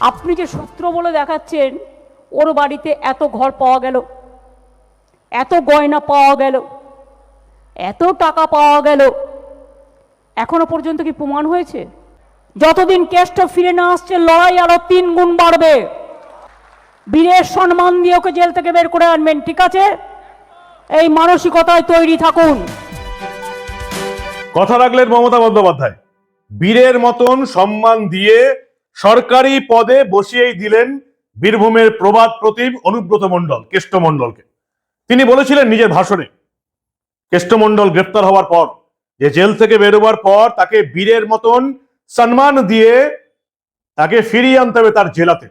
আপনি যে সূত্র বলে দেখাচ্ছেন, ওর বাড়িতে এত ঘর পাওয়া গেল, এত গয়না পাওয়া গেল, এত টাকা পাওয়া গেল, এখনও পর্যন্ত কি প্রমাণ হয়েছে? যতদিন কেষ্ট ফিরে না আসছে, লড়াই আরও তিন গুণ বাড়বে। বীরের সম্মান দিয়ে ওকে জেল থেকে বের করে আনবেন, ঠিক আছে? এই মানসিকতায় তৈরি থাকুন। কথা রাখলেন মমতা বন্দ্যোপাধ্যায়। বীরের মতন সম্মান দিয়ে সরকারি পদে বসিয়েই দিলেন বীরভূমের প্রবাদ প্রতিম অনুব্রত মণ্ডল, কেষ্ট মণ্ডলকে। তিনি বলেছিলেন নিজের ভাষণে, কেষ্ট মণ্ডল গ্রেপ্তার হওয়ার পর, যে জেল থেকে বেরোবার পর তাকে বীরের মতন সম্মান দিয়ে তাকে ফিরিয়ে আনতে হবে তার জেলাতে।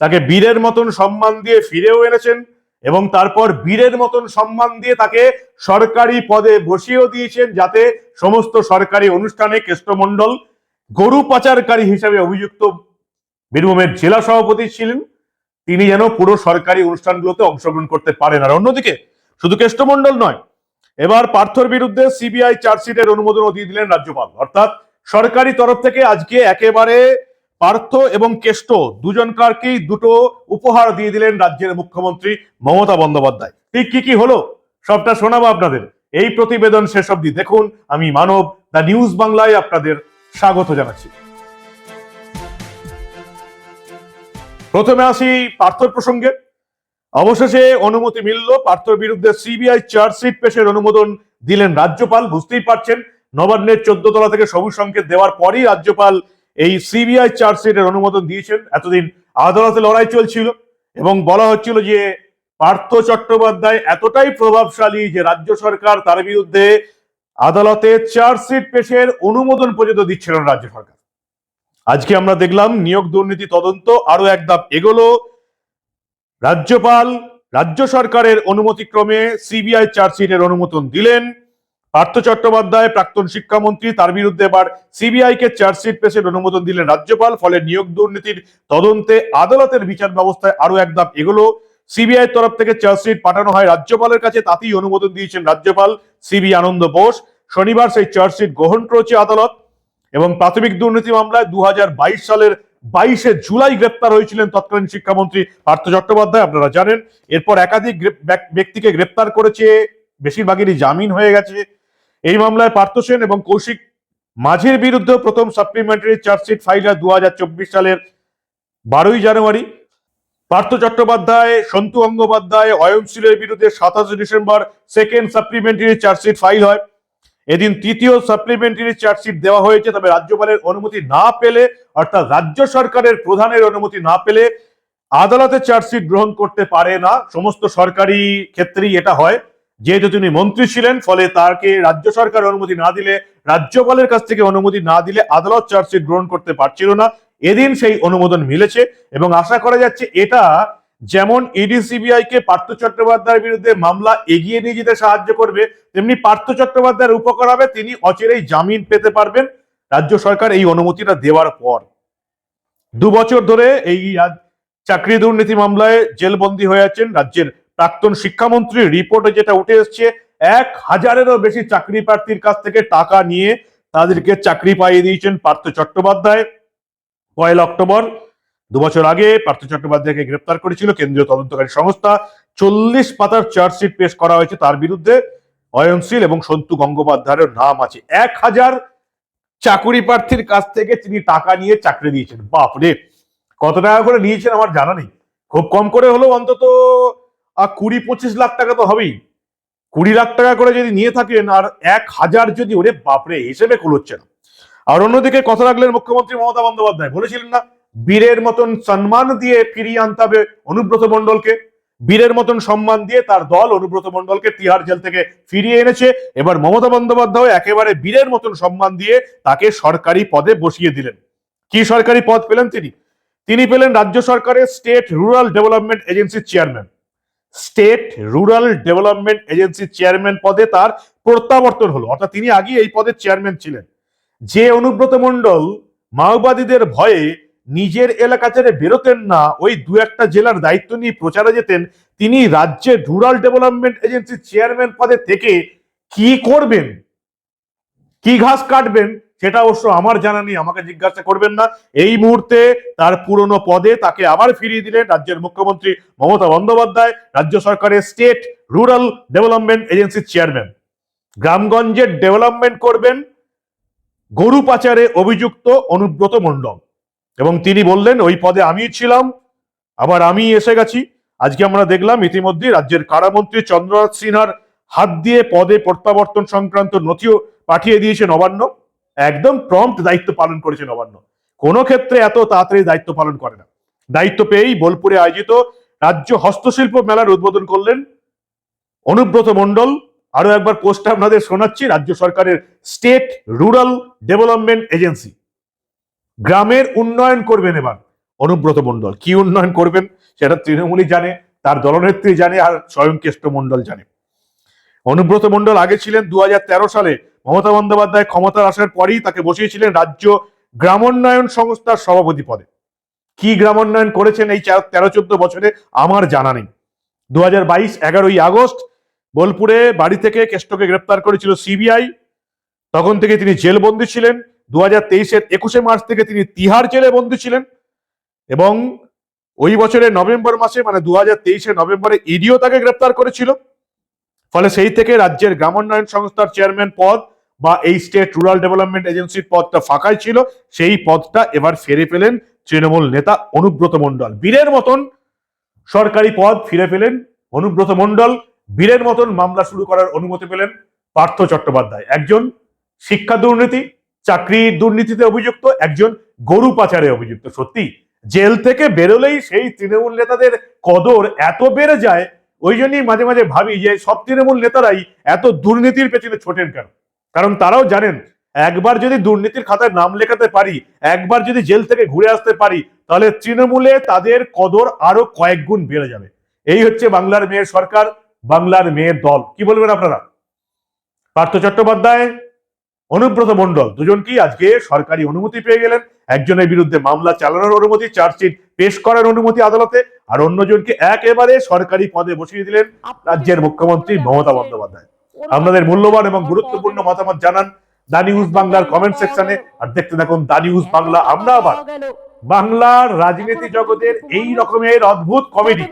তাকে বীরের মতন সম্মান দিয়ে ফিরেও এনেছেন এবং তারপর বীরের মতন সম্মান দিয়ে তাকে সরকারি পদে বসিয়েও দিয়েছেন যাতে সমস্ত সরকারি অনুষ্ঠানে কেষ্টমণ্ডল গরু পাচারকারী হিসেবে অভিযুক্ত বীরভূমের জেলা সভাপতি ছিলেন। তিনি যেন পুরো সরকারি অনুষ্ঠানগুলোতে অংশগ্রহণ করতে পারেন। আর অন্যদিকে, শুধু কেষ্টমণ্ডল নয়, এবার পার্থর বিরুদ্ধে সিবিআই চার্জশিটের অনুমোদনও দিয়ে দিলেন রাজ্যপাল। অর্থাৎ সরকারি তরফ থেকে আজকে একেবারে পার্থ এবং কেষ্ট দুজনকারকেই দুটো উপহার দিয়ে দিলেন রাজ্যের মুখ্যমন্ত্রী মমতা বন্দ্যোপাধ্যায়? ঠিক কি কি হলো? সবটা শোনাবো আপনাদের। এই প্রতিবেদন শেষ অবধি দেখুন। আমি মানব, দ্য নিউজ বাংলায় আপনাদের স্বাগত জানাচ্ছি। প্রথমে আসি পার্থর প্রসঙ্গে। অবশেষে অনুমতি মিলল, পার্থর বিরুদ্ধে সিবিআই চার্জশিট পেশের অনুমোদন দিলেন রাজ্যপাল, বুঝতেই পারছেন, নবান্নের চোদ্দ তলা থেকে সবুজ সংকেত দেওয়ার পরই রাজ্যপাল এই সিবিআই চার্জশিটের অনুমোদন দিয়েছেন। এতদিন আদালতে লড়াই চলছিল এবং বলা হচ্ছিল যে পার্থ চট্টোপাধ্যায় এতটাই প্রভাবশালী যে রাজ্য সরকার তার বিরুদ্ধে আদালতে চার্জশিট পেশের অনুমোদন পর্যন্ত দিচ্ছিল না রাজ্য সরকার। আজকে আমরা দেখলাম নিয়োগ দুর্নীতি তদন্ত আরও এক ধাপ এগোলো। রাজ্যপাল, রাজ্য সরকারের অনুমতিক্রমে সিবিআই চার্জশিটের অনুমোদন দিলেন। পার্থ চট্টোপাধ্যায়, প্রাক্তন শিক্ষামন্ত্রী, তার বিরুদ্ধে এবার সিবিআই কে চার্জশিট পেশের অনুমোদন দিলেন রাজ্যপাল, ফলে নিয়োগ দুর্নীতির তদন্তে আদালতের বিচার ব্যবস্থায় আরও এক ধাপ এগোলো। সিবিআই তরফ থেকে চার্জশিট পাঠানো হয় রাজ্যপালের কাছে, তাতেই অনুমোদন দিয়েছেন রাজ্যপাল সিবি আনন্দ বোস। শনিবার সেই চার্জশিট গ্রহণ করেছে আদালত এবং প্রাথমিক দুর্নীতি মামলায় দুহাজার বাইশ সালের বাইশে জুলাই গ্রেপ্তার হয়েছিলেন তৎকালীন শিক্ষামন্ত্রী পার্থ চট্টোপাধ্যায়, আপনারা জানেন। এরপর একাধিক ব্যক- ব্যক্তিকে গ্রেপ্তার করেছে, বেশিরভাগেরই জামিন হয়ে গেছে। এই মামলায় পার্থ সেন এবং কৌশিক মাঝের বিরুদ্ধে প্রথম সাপ্লিমেন্টারি চার্জশিট ফাইল হয় দু হাজার চব্বিশ সালের বারোই জানুয়ারি। পার্থ চট্টোপাধ্যায়, সন্তু গঙ্গোপাধ্যায় অয়নশীলের বিরুদ্ধে সাতাশে December second supplementary chargesheet file হয়। এদিন তৃতীয় সাপ্লিমেন্টারি চার্জশিট দেওয়া হয়েছে, তবে রাজ্যপালের অনুমতি না পেলে, অর্থাৎ রাজ্য সরকারের প্রধানের অনুমতি না পেলে আদালতে চার্জশিট গ্রহণ করতে পারে না। সমস্ত সরকারি ক্ষেত্রেই এটা হয়। যেহেতু তিনি মন্ত্রী ছিলেন, ফলে তাকে রাজ্য সরকার অনুমতি না দিলে, রাজ্যপালের কাছ থেকে অনুমতি না দিলে আদালত চার্জশিট গ্রহণ করতে পারছিল না। এদিন সেই অনুমোদন মিলেছে এবং আশা করা যাচ্ছে এটা যেমন ইডি সিবিআই কে পার্থ চট্টোপাধ্যায়ের বিরুদ্ধে মামলা এগিয়ে নিয়ে যেতে সাহায্য করবে, তেমনি পার্থ চট্টোপাধ্যায়ের উপকার হবে, তিনি অচিরেই জামিন পেতে পারবেন রাজ্য সরকার এই অনুমতিটা দেওয়ার পর। দু বছর ধরে এই চাকরি দুর্নীতি মামলায় জেলবন্দি হয়ে আছেন রাজ্যের প্রাক্তন শিক্ষামন্ত্রী। রিপোর্টে যেটা উঠে এসছে, এক হাজারেরও বেশি চাকরি প্রার্থীর কাছ থেকে টাকা নিয়ে তাদেরকে চাকরি পাইয়ে দিয়েছেন পার্থ চট্টোপাধ্যায়। পয়লা অক্টোবর, দু বছর আগে পার্থ চট্টোপাধ্যায়কে গ্রেপ্তার করেছিল কেন্দ্রীয় তদন্তকারী সংস্থা। চল্লিশ পাতার চার্জশিট পেশ করা হয়েছে তার বিরুদ্ধে। অয়নশীল এবং সন্তু গঙ্গোপাধ্যায়ের নাম আছে। এক হাজার চাকুরি প্রার্থীর কাছ থেকে তিনি টাকা নিয়ে চাকরি দিয়েছেন। বাপ রে কত টাকা করে নিয়েছেন আমার জানা নেই। খুব কম করে হলেও অন্তত কুড়ি পঁচিশ লাখ টাকা তো হবেই। কুড়ি লাখ টাকা করে যদি নিয়ে থাকেন আর এক হাজার যদি, ওরে বাপরে হিসেবে কুলোচ্ছে না। আর অন্যদিকে কথা রাখলেন মুখ্যমন্ত্রী মমতা বন্দ্যোপাধ্যায়। বলেছিলেন না, বীরের মতন সম্মান দিয়ে ফিরিয়ে আনতে হবে অনুব্রত মন্ডলকে বীরের মতন সম্মান দিয়ে তার দল অনুব্রত মণ্ডলকে তিহার জেল থেকে ফিরিয়ে এনেছে। এবার মমতা বন্দ্যোপাধ্যায় একেবারে বীরের মতন সম্মান দিয়ে তাকে সরকারি পদে বসিয়ে দিলেন। কি সরকারি পদ পেলেন তিনি? তিনি পেলেন রাজ্য সরকারের স্টেট রুরাল ডেভেলপমেন্ট এজেন্সির চেয়ারম্যান। স্টেট রুরাল ডেভেলপমেন্ট এজেন্সির চেয়ারম্যান পদে তার প্রত্যাবর্তন হলো। অর্থাৎ তিনি আগে এই পদের চেয়ারম্যান ছিলেন। যে অনুব্রত মণ্ডল মাওবাদীদের ভয়ে নিজের এলাকা ছেড়ে বেরোতেন না, ওই দু একটা জেলার দায়িত্ব নিয়ে প্রচারে যেতেন, তিনি রাজ্যের রুরাল ডেভেলপমেন্ট এজেন্সির চেয়ারম্যান পদে থেকে কি করবেন? কি ঘাস কাটবেন? সেটা অবশ্য আমার জানা নেই, আমাকে জিজ্ঞাসা করবেন না। এই মুহূর্তে তার পুরনো পদে তাকে আবার ফিরিয়ে দিলেন রাজ্যের মুখ্যমন্ত্রী মমতা বন্দ্যোপাধ্যায়, রাজ্য সরকারের স্টেট রুরাল ডেভেলপমেন্ট এজেন্সির চেয়ারম্যান গ্রামগঞ্জের ডেভেলপমেন্ট করবেন গরু পাচারে অভিযুক্ত অনুব্রত মণ্ডল। এবং তিনি বললেন, ওই পদে আমি ছিলাম, আবার আমি এসে গেছি। আজকে আমরা দেখলাম ইতিমধ্যে রাজ্যের কারামন্ত্রী চন্দ্রনাথ সিনহার হাত দিয়ে পদে প্রত্যাবর্তন সংক্রান্ত নথিও পাঠিয়ে দিয়েছে নবান্ন। একদম প্রম্পট দায়িত্ব পালন করেছে নবান্ন। কোনো ক্ষেত্রে এত তাড়াতাড়ি দায়িত্ব পালন করে না। দায়িত্ব পেয়েই বোলপুরে আয়োজিত রাজ্য হস্তশিল্প মেলার উদ্বোধন করলেন অনুব্রত মণ্ডল। আরও একবার পোস্টটা আপনাদের শোনাচ্ছি, রাজ্য সরকারের স্টেট রুরাল ডেভেলপমেন্ট এজেন্সি। গ্রামের উন্নয়ন করবেন এবার, অনুব্রত মণ্ডল। কি উন্নয়ন করবেন সেটা তৃণমূলই জানে, তার দলনেত্রী জানে আর স্বয়ং কেষ্ট জানে। অনুব্রত মণ্ডল আগে ছিলেন দু হাজার তেরো সালে, মমতা বন্দ্যোপাধ্যায় ক্ষমতার আসার পরেই তাকে বসিয়েছিলেন রাজ্য গ্রামোন্নয়ন সংস্থার সভাপতি পদে। কি গ্রামোন্নয়ন করেছেন এই তেরো চোদ্দ বছরে আমার জানা নেই। দু হাজার বাইশ, এগারোই আগস্ট বোলপুরে বাড়ি থেকে কেষ্টকে গ্রেপ্তার করেছিল সিবিআই। তখন থেকে তিনি জেলবন্দি ছিলেন। দু হাজার তেইশের একুশে মার্চ থেকে তিনি তিহার জেলে বন্দী ছিলেন। এবং ওই বছরের নভেম্বর মাসে মানে দু হাজার তেইশে নভেম্বরে ইডিও তাকে গ্রেপ্তার করেছিল। ফলে সেই থেকে রাজ্যের গ্রামোন্নয়ন সংস্থার চেয়ারম্যান পদ বা এই স্টেট রুরাল ডেভেলপমেন্ট এজেন্সির পদটা ফাঁকাই ছিল। সেই পদটা এবার ফিরে পেলেন তৃণমূল নেতা অনুব্রত মণ্ডল। বীরের মতন সরকারি পদ ফিরে পেলেন অনুব্রত মণ্ডল। বীরের মতন মামলা শুরু করার অনুমতি পেলেন পার্থ চট্টোপাধ্যায়। একজন শিক্ষা দুর্নীতি, চাকরি দুর্নীতিতে অভিযুক্ত, একজন গরু পাচারে অভিযুক্ত। সত্যি, জেল থেকে বেরোলেই সেই তৃণমূল নেতাদের কদর এত বেড়ে যায়, ওই জন্যই মাঝে মাঝে ভাবি যে সব তৃণমূল নেতারাই এত দুর্নীতির পেছনে ছোটেন কেন? কারণ তারাও জানেন, একবার যদি দুর্নীতির খাতায় নাম লেখাতে পারি, একবার যদি জেল থেকে ঘুরে আসতে পারি, তাহলে তৃণমূলে তাদের কদর আরও কয়েক গুণ বেড়ে যাবে। এই হচ্ছে বাংলার মেয়ের সরকার। বাংলার মেয়ের দল। কি বলবেন আপনারা? পার্থ চট্টোপাধ্যায় অনুব্রত মণ্ডল দুজনকেই আজকে সরকারি অনুমতি পেয়ে গেলেন? একজনের বিরুদ্ধে মামলা চালানোর অনুমতি চার্জশিট পেশ করার অনুমতি আদালতে আর অন্যজনকে একেবারে সরকারি পদে বসিয়ে দিলেন রাজ্যের মুখ্যমন্ত্রী মমতা বন্দ্যোপাধ্যায়। আপনাদের মূল্যবান এবং গুরুত্বপূর্ণ মতামত জানান দা নিউজ বাংলার কমেন্ট সেকশনে আর দেখতে থাকুন দা নিউজ বাংলা আমরা আবার বাংলার রাজনীতি জগতের এই রকমের অদ্ভুত কমেডি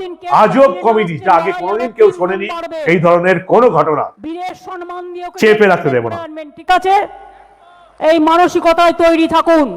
আজব কমেডি যা আগে কোনোদিন কেউ শোনেনি এই ধরনের কোন ঘটনা। চেপে রাখতে দেব না। ঠিক আছে? এই মানসিকতায় তৈরি থাকুন।